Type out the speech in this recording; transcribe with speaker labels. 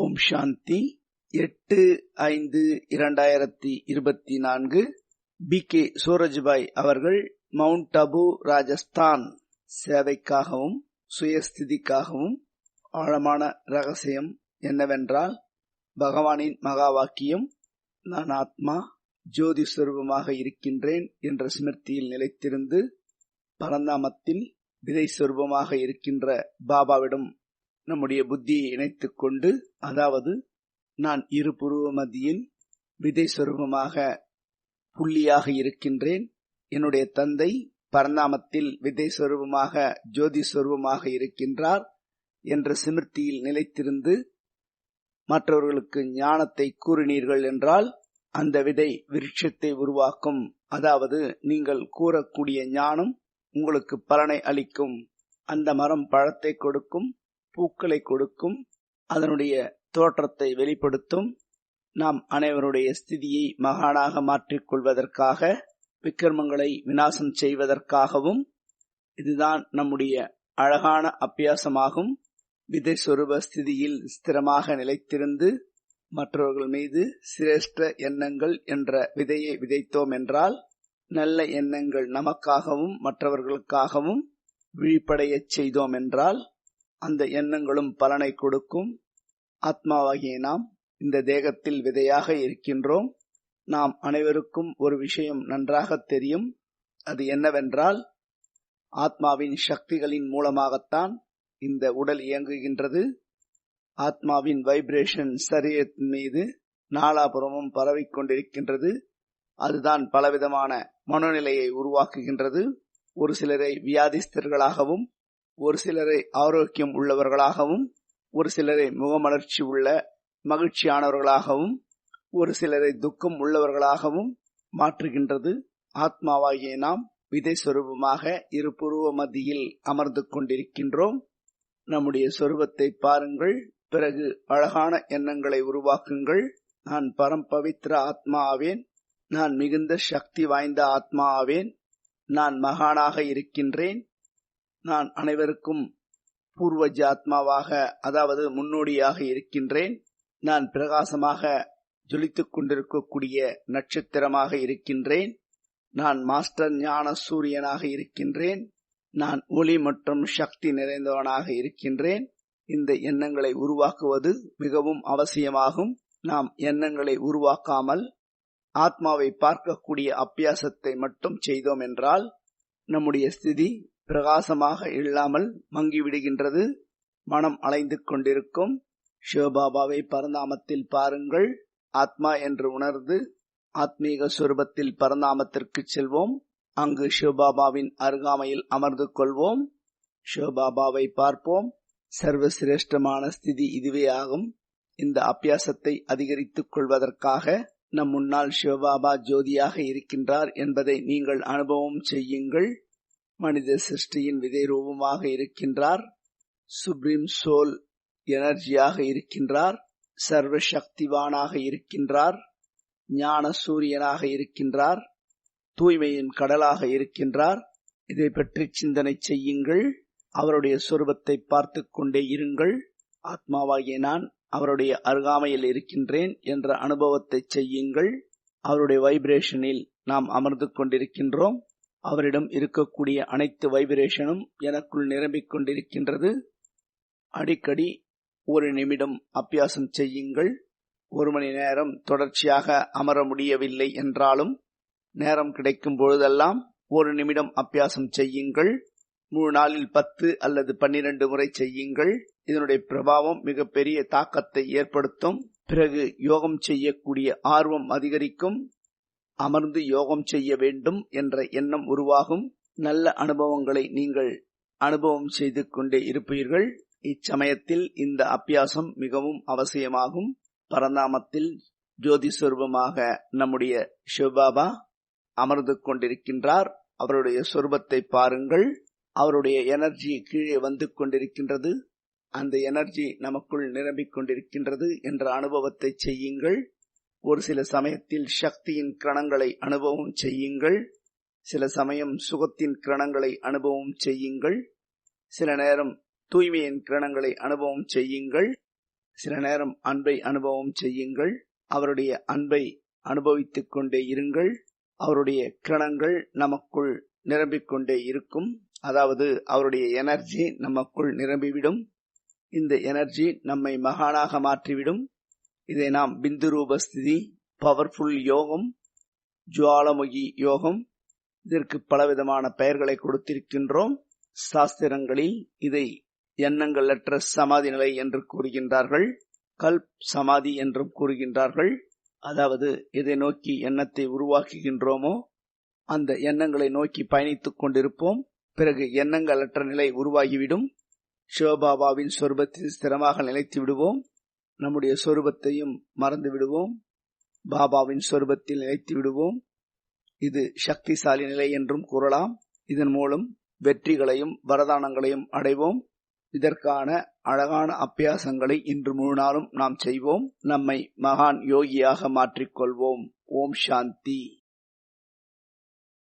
Speaker 1: ஓம் சாந்தி. எட்டு ஐந்து இரண்டாயிரத்தி இருபத்தி நான்கு. பி. கே. சூரஜ்பாய் அவர்கள் மவுண்ட் அபு ராஜஸ்தான் சேவைக்காகவும் சுயஸ்திதிக்காகவும் ஆழமான ரகசியம் என்னவென்றால் பகவானின் மகா வாக்கியம் நான் ஆத்மா ஜோதி சுரூபமாக இருக்கின்றேன் என்ற ஸ்மிருதியில் நிலைத்திருந்து பரந்தாமத்தில் விதை சுரூபமாக இருக்கின்ற பாபாவிடம் நம்முடைய புத்தியை இணைத்துக் கொண்டு அதாவது நான் இரு புருவ மத்தியில் விதை சொரூபமாக புள்ளியாக இருக்கின்றேன். என்னுடைய தந்தை பரந்தாமத்தில் விதை சொரூபமாக ஜோதி சொரூபமாக இருக்கின்றார் என்ற சிமிர்த்தியில் நிலைத்திருந்து மற்றவர்களுக்கு ஞானத்தை கூறினீர்கள் என்றால் அந்த விதை விருட்சத்தை உருவாக்கும். அதாவது நீங்கள் கூறக்கூடிய ஞானம் உங்களுக்கு பலனை அளிக்கும். அந்த மரம் பழத்தை கொடுக்கும். பூக்களை கொடுக்கும் அதனுடைய தோற்றத்தை வெளிப்படுத்தும் நாம் அனைவருடைய ஸ்திதியை மகானாக மாற்றிக்கொள்வதற்காக விக்கிரமங்களை வினாசம் செய்வதற்காகவும் இதுதான் நம்முடைய அழகான அபியாசமாகும். விதை சொருப ஸ்திதியில் ஸ்திரமாக நிலைத்திருந்து மற்றவர்கள் மீது சிரேஷ்ட எண்ணங்கள் என்ற விதையை விதைத்தோம் என்றால் நல்ல எண்ணங்கள் நமக்காகவும் மற்றவர்களுக்காகவும் விழிப்படையச் செய்தோம் என்றால் அந்த எண்ணங்களும் பலனை கொடுக்கும். ஆத்மாவாகிய நாம் இந்த தேகத்தில் விதையாக இருக்கின்றோம். நாம் அனைவருக்கும் ஒரு விஷயம் நன்றாக தெரியும். அது என்னவென்றால் ஆத்மாவின் சக்திகளின் மூலமாகத்தான் இந்த உடல் இயங்குகின்றது. ஆத்மாவின் வைப்ரேஷன் சரீரத்தின் மீது நாலாபுரமும் பரவிக் கொண்டிருக்கின்றது. அதுதான் பலவிதமான மனநிலையை உருவாக்குகின்றது. ஒரு சிலரை வியாதிஸ்தர்களாகவும் ஒரு சிலரை ஆரோக்கியம் உள்ளவர்களாகவும் ஒரு சிலரை முகமலர்ச்சி உள்ள மகிழ்ச்சியானவர்களாகவும் ஒரு சிலரை துக்கம் உள்ளவர்களாகவும் மாற்றுகின்றது. ஆத்மாவாகிய நாம் விதை சொரூபமாக இருபுருவ மத்தியில் அமர்ந்து கொண்டிருக்கின்றோம். நம்முடைய சொருபத்தை பாருங்கள். பிறகு அழகான எண்ணங்களை உருவாக்குங்கள். நான் பரம் பவித்ர ஆத்மா ஆவேன். நான் மிகுந்த சக்தி வாய்ந்த ஆத்மா ஆவேன். நான் மகானாக இருக்கின்றேன். நான் அனைவருக்கும் பூர்வ ஆத்மாவாக அதாவது முன்னோடியாக இருக்கின்றேன். நான் பிரகாசமாக ஜொலித்துக் கொண்டிருக்கக்கூடிய நட்சத்திரமாக இருக்கின்றேன். நான் மாஸ்டர் ஞான சூரியனாக இருக்கின்றேன். நான் ஒளி மற்றும் சக்தி நிறைந்தவனாக இருக்கின்றேன். இந்த எண்ணங்களை உருவாக்குவது மிகவும் அவசியமாகும். நாம் எண்ணங்களை உருவாக்காமல் ஆத்மாவை பார்க்கக்கூடிய அபியாசத்தை மட்டும் செய்தோம் என்றால் நம்முடைய ஸ்திதி பிரகாசமாக இல்லாமல் மங்கிவிடுகின்றது. மனம் அலைந்து கொண்டிருக்கும். சிவபாபாவை பரந்தாமத்தில் பாருங்கள். ஆத்மா என்று உணர்ந்து ஆத்மீக சுரூபத்தில் பரந்தாமத்திற்கு செல்வோம். அங்கு சிவபாபாவின் அருகாமையில் அமர்ந்து கொள்வோம். சிவபாபாவை பார்ப்போம். சர்வசிரேஷ்டமான ஸ்திதி இதுவே ஆகும். இந்த அபியாசத்தை அதிகரித்துக் கொள்வதற்காக நம் முன்னால் சிவபாபா ஜோதியாக இருக்கின்றார் என்பதை நீங்கள் அனுபவம் செய்யுங்கள். மனித சிருஷ்டியின் விதை ரூபமாக இருக்கின்றார். சுப்ரீம் சோல் எனர்ஜியாக இருக்கின்றார். சர்வ சக்திவானாக இருக்கின்றார். ஞான சூரியனாக இருக்கின்றார். தூய்மையின் கடலாக இருக்கின்றார். இதை பற்றி சிந்தனை செய்யுங்கள். அவருடைய சொரூபத்தை பார்த்து கொண்டே இருங்கள். ஆத்மாவாகிய நான் அவருடைய அருகாமையில் இருக்கின்றேன் என்ற அனுபவத்தை செய்யுங்கள். அவருடைய வைப்ரேஷனில் நாம் அமர்ந்து கொண்டிருக்கின்றோம். அவரிடம் இருக்கக்கூடிய அனைத்து வைப்ரேஷனும் எனக்குள் நிரம்பிக் கொண்டிருக்கின்றது. அடிக்கடி ஒரு நிமிடம் அபியாசம் செய்யுங்கள். ஒரு மணி நேரம் தொடர்ச்சியாக அமர முடியவில்லை என்றாலும் நேரம் கிடைக்கும் பொழுதெல்லாம் ஒரு நிமிடம் அபியாசம் செய்யுங்கள். முழு நாளில் பத்து அல்லது பன்னிரண்டு முறை செய்யுங்கள். இதனுடைய பிரபாவம் மிக பெரிய தாக்கத்தை ஏற்படுத்தும். பிறகு யோகம் செய்யக்கூடிய ஆர்வம் அதிகரிக்கும். அமர்ந்து யோகம் செய்ய வேண்டும் என்ற எண்ணம் உருவாகும். நல்ல அனுபவங்களை நீங்கள் அனுபவம் செய்து கொண்டே இருப்பீர்கள். இச்சமயத்தில் இந்த அபியாசம் மிகவும் அவசியமாகும். பரந்தாமத்தில் ஜோதி சொருபமாக நம்முடைய சிவபாபா அமர்ந்து கொண்டிருக்கின்றார். அவருடைய சொருபத்தை பாருங்கள். அவருடைய எனர்ஜி கீழே வந்து கொண்டிருக்கின்றது. அந்த எனர்ஜி நமக்குள் நிரம்பிக் கொண்டிருக்கின்றது என்ற அனுபவத்தை செய்யுங்கள். ஒரு சில சமயத்தில் சக்தியின் கிரணங்களை அனுபவம் செய்யுங்கள். சில சமயம் சுகத்தின் கிரணங்களை அனுபவம் செய்யுங்கள். சில நேரம் தூய்மையின் கிரணங்களை அனுபவம் செய்யுங்கள். சில நேரம் அன்பை அனுபவம் செய்யுங்கள். அவருடைய அன்பை அனுபவித்துக் கொண்டே இருங்கள். அவருடைய கிரணங்கள் நமக்குள் நிரம்பிக் கொண்டே இருக்கும். அதாவது அவருடைய எனர்ஜி நமக்குள் நிரம்பிவிடும். இந்த எனர்ஜி நம்மை மகானாக மாற்றிவிடும். இதை நாம் பிந்து ரூபஸ்திதி பவர்ஃபுல் யோகம் ஜுவாலமுகி யோகம் இதற்கு பலவிதமான பெயர்களை கொடுத்திருக்கின்றோம். சாஸ்திரங்களில் இதை எண்ணங்களற்ற சமாதி நிலை என்று கூறுகின்றார்கள். கல்ப் சமாதி என்றும் கூறுகின்றார்கள். அதாவது எதை நோக்கி எண்ணத்தை உருவாக்குகின்றோமோ அந்த எண்ணங்களை நோக்கி பயணித்துக் கொண்டிருப்போம். பிறகு எண்ணங்களற்ற நிலை உருவாகிவிடும். சிவபாபாவின் சொருபத்தில் ஸ்திரமாக நிலைத்து விடுவோம். நம்முடைய சொரூபத்தையும் மறந்து விடுவோம் பாபாவின் சொரூபத்தில் நிலைத்து விடுவோம் இது சக்திசாலி நிலை என்றும் கூறலாம். இதன் மூலம் வெற்றிகளையும் வரதானங்களையும் அடைவோம். இதற்கான அழகான அபியாசங்களை இன்று முழு நாளும் நாம் செய்வோம். நம்மை மகான் யோகியாக மாற்றிக்கொள்வோம். ஓம் சாந்தி.